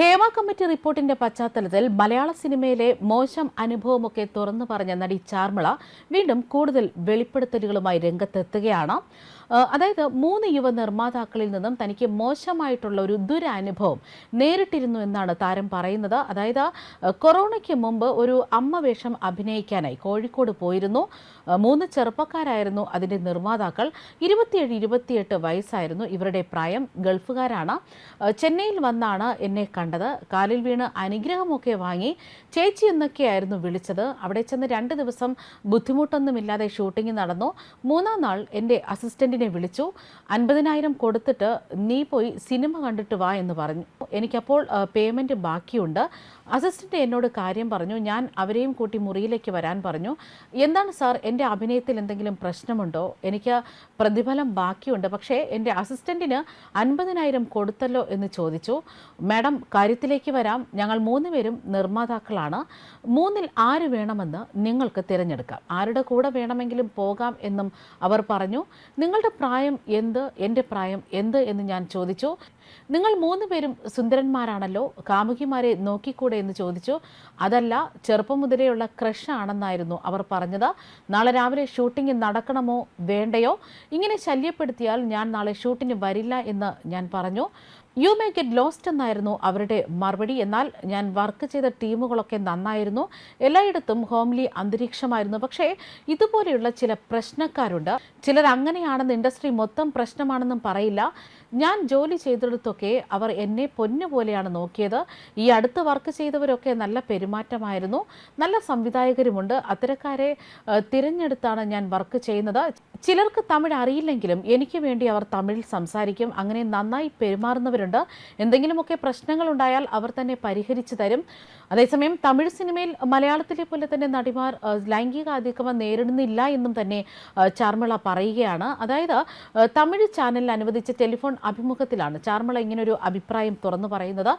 Hema committee റിപ്പോർട്ടിന്റെ പശ്ചാത്തലത്തിൽ മലയാള സിനിമയിലെ മോശം അനുഭവമൊക്കെ തുറന്നു പറഞ്ഞ നടി ചാർമിള വീണ്ടും കൂടുതൽ വെളിപ്പെടുത്തലുകളുമായി രംഗത്തെത്തുകയാണ്. അതായത് മൂന്ന് യുവ നിർമ്മാതാക്കളിൽ നിന്നും തനിക്ക് മോശമായിട്ടുള്ള ഒരു ദുരനുഭവം നേരിട്ടിരുന്നു എന്നാണ് താരം പറയുന്നത്. അതായത് കൊറോണയ്ക്ക് മുമ്പ് ഒരു അമ്മ വേഷം അഭിനയിക്കാനായി കോഴിക്കോട് പോയിരുന്നു. മൂന്ന് ചെറുപ്പക്കാരായിരുന്നു അതിന്റെ നിർമ്മാതാക്കൾ. ഇരുപത്തിയേഴ് ഇരുപത്തിയെട്ട് വയസ്സായിരുന്നു ഇവരുടെ പ്രായം. ഗൾഫുകാരാണ്. ചെന്നൈയിൽ വന്നാണ് എന്നെ കണ്ടത്. കാലിൽ വീണ് അനുഗ്രഹമൊക്കെ വാങ്ങി ചേച്ചി എന്നൊക്കെയായിരുന്നു വിളിച്ചത്. അവിടെ ചെന്ന് രണ്ട് ദിവസം ബുദ്ധിമുട്ടൊന്നുമില്ലാതെ ഷൂട്ടിംഗ് നടന്നു. മൂന്നാം നാൾ എന്റെ അസിസ്റ്റന്റിനെ വിളിച്ചു. അൻപതിനായിരം കൊടുത്തിട്ട് നീ പോയി സിനിമ കണ്ടിട്ട് വാ എന്ന് പറഞ്ഞു. എനിക്കപ്പോൾ പേയ്മെന്റ് ബാക്കിയുണ്ട്. അസിസ്റ്റന്റ് എന്നോട് കാര്യം പറഞ്ഞു. ഞാൻ അവരെയും കൂട്ടി മുറിയിലേക്ക് വരാൻ പറഞ്ഞു. എന്താണ് സാർ എന്റെ അഭിനയത്തിൽ എന്തെങ്കിലും പ്രശ്നമുണ്ടോ? എനിക്ക് പ്രതിഫലം ബാക്കിയുണ്ട്. പക്ഷേ എന്റെ അസിസ്റ്റന്റിന് അൻപതിനായിരം കൊടുത്തല്ലോ എന്ന് ചോദിച്ചു. മാഡം കാര്യത്തിലേക്ക് വരാം. ഞങ്ങൾ മൂന്നുപേരും നിർമ്മാതാക്കളാണ്. മൂന്നിൽ ആര് വേണമെന്ന് നിങ്ങൾക്ക് തിരഞ്ഞെടുക്കാം. ആരുടെ കൂടെ വേണമെങ്കിലും പോകാം എന്നും അവർ പറഞ്ഞു. നിങ്ങളുടെ പ്രായം എന്ത്? എന്റെ പ്രായം എന്ത്? എന്ന് ഞാൻ ചോദിച്ചു. നിങ്ങൾ മൂന്ന് പേരും സുന്ദരന്മാരാണല്ലോ? കാമുകിമാരെ നോക്കിക്കൂടെ എന്ന് ചോദിച്ചു. അതല്ല ചെറുപ്പം മുതലേയുള്ള ക്രഷ് ആണെന്നായിരുന്നു അവർ പറഞ്ഞത്. നാളെ രാവിലെ ഷൂട്ടിംഗ് നടക്കണമോ? വേണ്ടയോ? ഇങ്ങനെ ശല്യപ്പെടുത്തിയാൽ ഞാൻ നാളെ ഷൂട്ടിന് വരില്ല എന്ന് ഞാൻ പറഞ്ഞു. യു മേ ഗെറ്റ് ലോസ്റ്റ് എന്നായിരുന്നു അവരുടെ മറുപടി. എന്നാൽ ഞാൻ വർക്ക് ചെയ്ത ടീമുകളൊക്കെ നന്നായിരുന്നു. എല്ലായിടത്തും ഹോംലി അന്തരീക്ഷമായിരുന്നു. പക്ഷേ ഇതുപോലെയുള്ള ചില പ്രശ്നക്കാരുണ്ട്. ചിലർ അങ്ങനെയാണെന്ന് ഇൻഡസ്ട്രി മൊത്തം പ്രശ്നമാണെന്നും പറയില്ല. ഞാൻ ജോലി ചെയ്തെടുത്തൊക്കെ അവർ എന്നെ പൊന്നു പോലെയാണ് നോക്കിയത്. ഈ അടുത്ത് വർക്ക് ചെയ്തവരൊക്കെ നല്ല പെരുമാറ്റമായിരുന്നു. നല്ല സംവിധായകരുമുണ്ട്. അത്തരക്കാരെ തിരഞ്ഞെടുത്താണ് ഞാൻ വർക്ക് ചെയ്യുന്നത്. ചിലർക്ക് തമിഴ് അറിയില്ലെങ്കിലും എനിക്ക് വേണ്ടി അവർ തമിഴിൽ സംസാരിക്കും. അങ്ങനെ നന്നായി പെരുമാറുന്നവരുണ്ട്. എന്തെങ്കിലുമൊക്കെ പ്രശ്നങ്ങൾ ഉണ്ടായാൽ അവർ തന്നെ പരിഹരിച്ചു തരും. അതേസമയം തമിഴ് സിനിമയിൽ മലയാളത്തിലെ പോലെ തന്നെ നടിമാർ ലൈംഗിക അതിക്രമം നേരിടുന്നില്ല എന്നും തന്നെ ചാർമിള പറയുകയാണ്. അതായത് തമിഴ് ചാനലിൽ അനുവദിച്ച ടെലിഫോൺ അഭിമുഖത്തിലാണ് ചാർമിള ഇങ്ങനൊരു അഭിപ്രായം തുറന്നു പറയുന്നത്.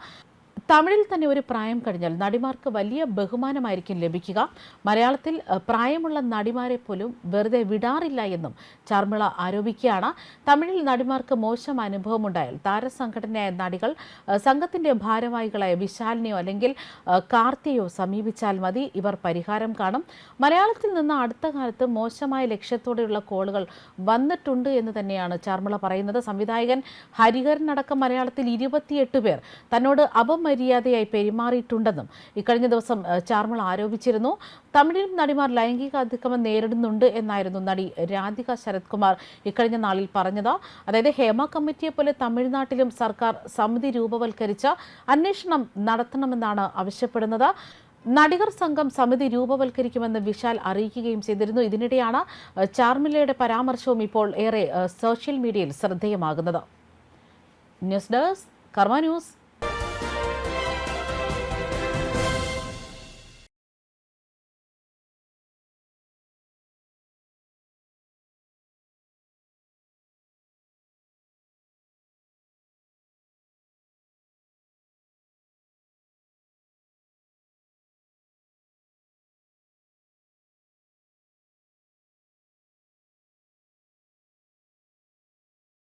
തമിഴിൽ തന്നെ ഒരു പ്രായം കഴിഞ്ഞാൽ നടിമാർക്ക് വലിയ ബഹുമാനമായിരിക്കും ലഭിക്കുക. മലയാളത്തിൽ പ്രായമുള്ള നടിമാരെ പോലും വെറുതെ വിടാറില്ല എന്നും ചാർമിള ആരോപിക്കുകയാണ്. തമിഴിൽ നടിമാർക്ക് മോശം അനുഭവമുണ്ടായാൽ താരസംഘടനയായ നടികൾ സംഘത്തിന്റെ ഭാരവാഹികളായ വിശാലിനെയോ അല്ലെങ്കിൽ കാർത്തിയോ സമീപിച്ചാൽ മതി. ഇവർ പരിഹാരം കാണും. മലയാളത്തിൽ നിന്ന് അടുത്ത കാലത്ത് മോശമായ ലക്ഷ്യത്തോടെയുള്ള കോളുകൾ വന്നിട്ടുണ്ട് എന്ന് തന്നെയാണ് ചാർമിള പറയുന്നത്. സംവിധായകൻ ഹരിഹരൻ അടക്കം മലയാളത്തിൽ ഇരുപത്തിയെട്ട് പേർ. തന്നോട് അപമര്യാദയായി പെരുമാറിയിട്ടുണ്ടെന്നും ഇക്കഴിഞ്ഞ ദിവസം ചാർമൾ ആരോപിച്ചിരുന്നു. തമിഴിലും നടിമാർ ലൈംഗിക അതിക്രമം നേരിടുന്നുണ്ട് എന്നായിരുന്നു നടി രാധിക ശരത്കുമാർ ഇക്കഴിഞ്ഞ നാളിൽ പറഞ്ഞത്. അതായത് ഹേമ കമ്മിറ്റിയെ പോലെ തമിഴ്നാട്ടിലും സർക്കാർ സമിതി രൂപവൽക്കരിച്ച അന്വേഷണം നടത്തണമെന്നാണ് ആവശ്യപ്പെടുന്നത്. നടികർ സംഘം സമിതി രൂപവൽക്കരിക്കുമെന്ന് വിശാൽ അറിയിക്കുകയും ചെയ്തിരുന്നു. ഇതിനിടെയാണ് ചാർമിലയുടെ പരാമർശവും ഇപ്പോൾ ഏറെ സോഷ്യൽ മീഡിയയിൽ ശ്രദ്ധേയമാകുന്നത്. News desk Karma news.